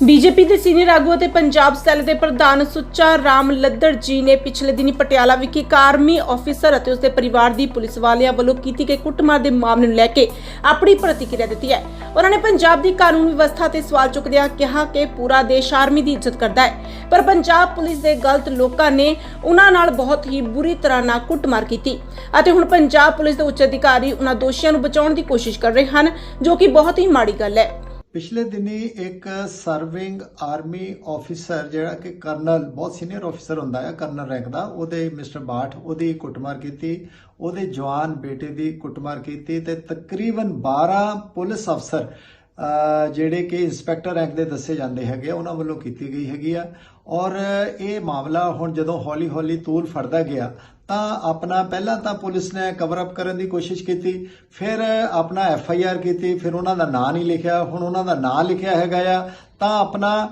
BJP ਦੇ senior ਆਗੂ ਅਤੇ ਪੰਜਾਬ ਸੈੱਲ ਦੇ ਪ੍ਰਧਾਨ ਸੁੱਚਾ ਰਾਮ ਲੱਦੜ ਜੀ ਨੇ ਪਿਛਲੇ ਦਿਨੀ ਪਟਿਆਲਾ ਵਿਖੇ ਇੱਕ ਆਰਮੀ ਅਫੀਸਰ ਅਤੇ ਉਸਦੇ ਪਰਿਵਾਰ ਦੀ ਪੁਲਿਸ ਵਾਲਿਆਂ ਵੱਲੋਂ ਕੀਤੀ ਗਈ ਕੁੱਟਮਾਰ ਦੇ ਮਾਮਲੇ ਨੂੰ ਲੈ ਕੇ ਆਪਣੀ ਪ੍ਰਤੀਕਿਰਿਆ ਦਿੱਤੀ ਹੈ। ਉਹਨਾਂ ਨੇ ਪੰਜਾਬ ਦੀ ਕਾਨੂੰਨ ਵਿਵਸਥਾ ਤੇ ਸਵਾਲ ਚੁੱਕਦਿਆਂ ਕਿਹਾ ਕਿ ਪੂਰਾ ਦੇਸ਼ ਆਰਮੀ ਦੀ ਇੱਜ਼ਤ ਕਰਦਾ ਹੈ, ਪਰ ਪੰਜਾਬ ਪੁਲਿਸ ਦੇ ਗਲਤ ਲੋਕਾਂ ਨੇ ਉਹਨਾਂ ਨਾਲ ਬਹੁਤ ਹੀ ਬੁਰੀ ਤਰ੍ਹਾਂ ਨਾਲ ਕੁੱਟਮਾਰ ਕੀਤੀ ਅਤੇ ਹੁਣ ਪੰਜਾਬ ਪੁਲਿਸ ਦੇ ਉੱਚ ਅਧਿਕਾਰੀ ਉਹਨਾਂ ਦੋਸ਼ੀਆਂ ਨੂੰ ਬਚਾਉਣ ਦੀ ਕੋਸ਼ਿਸ਼ ਕਰ ਰਹੇ ਹਨ, ਜੋ ਕਿ ਬਹੁਤ ਹੀ ਮਾੜੀ ਗੱਲ ਹੈ। ਪਿਛਲੇ ਦਿਨੀ ਇੱਕ ਸਰਵਿੰਗ ਆਰਮੀ ਆਫੀਸਰ ਜਿਹੜਾ ਕਿ ਕਰਨਲ ਬਹੁਤ ਸੀਨੀਅਰ ਆਫੀਸਰ ਹੁੰਦਾ ਹੈ ਕਰਨਲ ਰੈਂਕ ਦਾ ਉਹਦੇ ਮਿਸਟਰ ਬਾਠ ਉਹਦੀ ਕੁੱਟਮਾਰ ਕੀਤੀ ਉਹਦੇ ਜਵਾਨ ਬੇਟੇ ਦੀ ਕੁੱਟਮਾਰ ਕੀਤੀ ਤੇ ਤਕਰੀਬਨ 12 ਪੁਲਿਸ ਅਫਸਰ ਜਿਹੜੇ ਕਿ ਇੰਸਪੈਕਟਰ ਰੈਂਕ ਦੇ ਦੱਸੇ ਜਾਂਦੇ ਹੈਗੇ ਆ, ਉਹਨਾਂ ਵੱਲੋਂ ਕੀਤੀ ਗਈ ਹੈਗੀ ਆ। ਔਰ ਇਹ ਮਾਮਲਾ ਹੁਣ ਜਦੋਂ ਹੌਲੀ-ਹੌਲੀ ਤੂਲ ਫੜਦਾ ਗਿਆ, ਤਾਂ ਆਪਣਾ ਪਹਿਲਾਂ ਤਾਂ ਪੁਲਿਸ ਨੇ ਕਵਰ ਅਪ ਕਰਨ ਦੀ ਕੋਸ਼ਿਸ਼ ਕੀਤੀ, ਫਿਰ ਆਪਣਾ ਐਫ ਆਈ ਆਰ ਕੀਤੀ, ਫਿਰ ਉਹਨਾਂ ਦਾ ਨਾਂ ਨਹੀਂ ਲਿਖਿਆ, ਹੁਣ ਉਹਨਾਂ ਦਾ ਨਾਂ ਲਿਖਿਆ ਹੈਗਾ ਆ, ਤਾਂ ਆਪਣਾ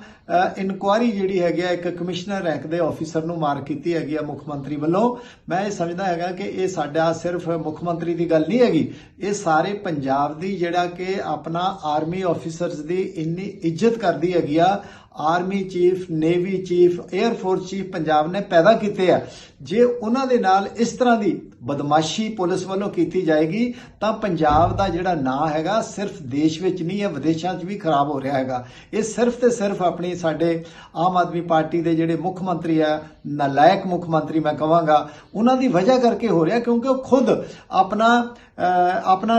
ਇਨਕੁਆਰੀ ਜਿਹੜੀ ਹੈਗੀ ਆ, ਇੱਕ ਕਮਿਸ਼ਨਰ ਰੈਂਕ ਦੇ ਆਫੀਸਰ ਨੂੰ ਮਾਰ ਕੀਤੀ ਹੈਗੀ ਆ ਮੁੱਖ ਮੰਤਰੀ ਵੱਲੋਂ। ਮੈਂ ਇਹ ਸਮਝਦਾ ਹੈਗਾ ਕਿ ਇਹ ਸਾਡਾ ਸਿਰਫ ਮੁੱਖ ਮੰਤਰੀ ਦੀ ਗੱਲ ਨਹੀਂ ਹੈਗੀ, ਇਹ ਸਾਰੇ ਪੰਜਾਬ ਦੀ ਜਿਹੜਾ ਕਿ ਆਪਣਾ ਆਰਮੀ ਆਫੀਸਰਸ ਦੀ ਇੰਨੀ ਇੱਜ਼ਤ ਕਰਦੀ ਹੈਗੀ ਆ army chief navy chief air force chief Punjab ਨੇ ਪੈਦਾ ਕੀਤੇ ਆ। ਜੇ ਉਹਨਾਂ ਦੇ ਨਾਲ ਇਸ ਤਰ੍ਹਾਂ ਦੀ ਬਦਮਾਸ਼ੀ ਪੁਲਿਸ ਵੱਲੋਂ ਕੀਤੀ ਜਾਏਗੀ, ਤਾਂ ਪੰਜਾਬ ਦਾ ਜਿਹੜਾ ਨਾਂ ਹੈਗਾ ਸਿਰਫ ਦੇਸ਼ ਵਿੱਚ ਨਹੀਂ ਹੈ, ਵਿਦੇਸ਼ਾਂ 'ਚ ਵੀ ਖਰਾਬ ਹੋ ਰਿਹਾ ਹੈਗਾ। ਇਹ ਸਿਰਫ ਤੇ ਸਿਰਫ ਆਪਣੀ ਸਾਡੇ ਆਮ ਆਦਮੀ ਪਾਰਟੀ ਦੇ ਜਿਹੜੇ ਮੁੱਖ ਮੰਤਰੀ ਆ, ਨਲਾਇਕ ਮੁੱਖ ਮੰਤਰੀ ਮੈਂ ਕਹਾਂਗਾ ਉਹਨਾਂ ਦੀ ਵਜ੍ਹਾ ਕਰਕੇ ਹੋ ਰਿਹਾ, ਕਿਉਂਕਿ ਉਹ ਖੁਦ ਆਪਣਾ ਆਪਣਾ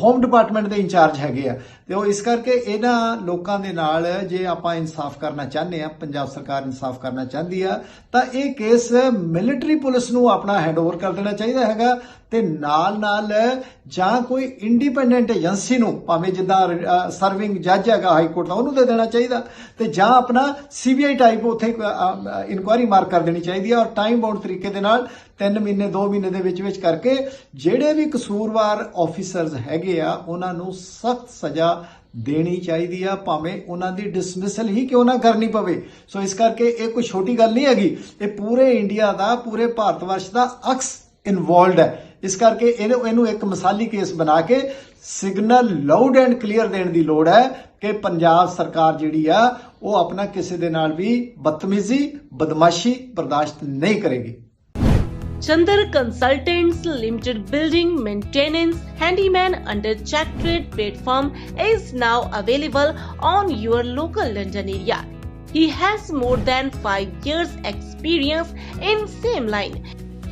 ਹੋਮ ਡਿਪਾਰਟਮੈਂਟ ਦੇ ਇੰਚਾਰਜ ਹੈਗੇ ਆ। ਤੇ ਉਹ ਇਸ ਕਰਕੇ ਇਹਨਾਂ ਲੋਕਾਂ ਦੇ ਨਾਲ ਜੇ ਆਪਾਂ ਇਨਸਾਫ ਕਰਨਾ ਚਾਹੁੰਦੇ ਆ, ਪੰਜਾਬ ਸਰਕਾਰ ਇਨਸਾਫ ਕਰਨਾ ਚਾਹੁੰਦੀ ਆ, ਤਾਂ ਇਹ ਕੇਸ ਮਿਲਟਰੀ ਪੁਲਿਸ ਨੂੰ ਆਪਣਾ ਹੈਂਡਓਵਰ ਕਰ ਦੇਣਾ ਚਾਹੀਦਾ ਹੈਗਾ ਤੇ ਨਾਲ ਨਾਲ ਜਾਂ ਕੋਈ ਇੰਡੀਪੈਂਡੈਂਟ ਏਜੰਸੀ ਨੂੰ, ਭਾਵੇਂ ਜਿੱਦਾਂ ਸਰਵਿੰਗ ਜੱਜ ਹੈਗਾ ਹਾਈ ਕੋਰਟ ਦਾ, ਉਹਨੂੰ ਦੇ ਦੇਣਾ ਚਾਹੀਦਾ। ਤੇ ਜਾਂ ਆਪਣਾ ਸੀਬੀਆਈ ਟਾਈਪ ਉੱਥੇ ਇਨਕੁਆਇਰੀ ਮਾਰ ਕਰ ਦੇਣੀ ਚਾਹੀਦੀ ਹੈ ਔਰ ਟਾਈਮ ਬਾਉਂਡ ਤਰੀਕੇ ਦੇ ਨਾਲ 3 ਮਹੀਨੇ 2 ਮਹੀਨੇ ਦੇ ਵਿੱਚ ਵਿੱਚ ਕਰਕੇ ਜਿਹੜੇ ਵੀ ਕਸੂਰਵਾਰ ਆਫੀਸਰਸ ਹੈਗੇ ਆ, ਉਹਨਾਂ ਨੂੰ ਸਖਤ ਸਜ਼ਾ ਦੇਣੀ ਚਾਹੀਦੀ ਆ, ਭਾਵੇਂ ਉਹਨਾਂ ਦੀ ਡਿਸਮਿਸਲ ਹੀ ਕਿਉਂ ਨਾ ਕਰਨੀ ਪਵੇ। ਸੋ ਇਸ ਕਰਕੇ ਇਹ ਕੋਈ ਛੋਟੀ ਗੱਲ ਨਹੀਂ ਹੈਗੀ। ਇਹ ਪੂਰੇ ਇੰਡੀਆ ਦਾ, ਪੂਰੇ ਭਾਰਤ ਵਰਸ਼ ਦਾ ਅਕਸ ਇਨਵੋਲਡ ਹੈ ਇਸ ਕਰਕੇ ਇਹਨੂੰ ਇਹਨੂੰ ਇੱਕ ਮਿਸਾਲੀ ਕੇਸ ਬਣਾ ਕੇ ਸਿਗਨਲ ਲਾਊਡ ਐਂਡ ਕਲੀਅਰ ਦੇਣ ਦੀ ਲੋੜ ਹੈ ਕਿ ਪੰਜਾਬ ਸਰਕਾਰ ਜਿਹੜੀ ਆ ਉਹ ਆਪਣਾ ਕਿਸੇ ਦੇ ਨਾਲ ਵੀ ਬਦਤਮੀਜ਼ੀ ਬਦਮਾਸ਼ੀ ਬਰਦਾਸ਼ਤ ਨਹੀਂ ਕਰੇਗੀ Chandar consultants limited building maintenance handyman under check trade platform is now available on your local London area. He has more than 5 years experience in same line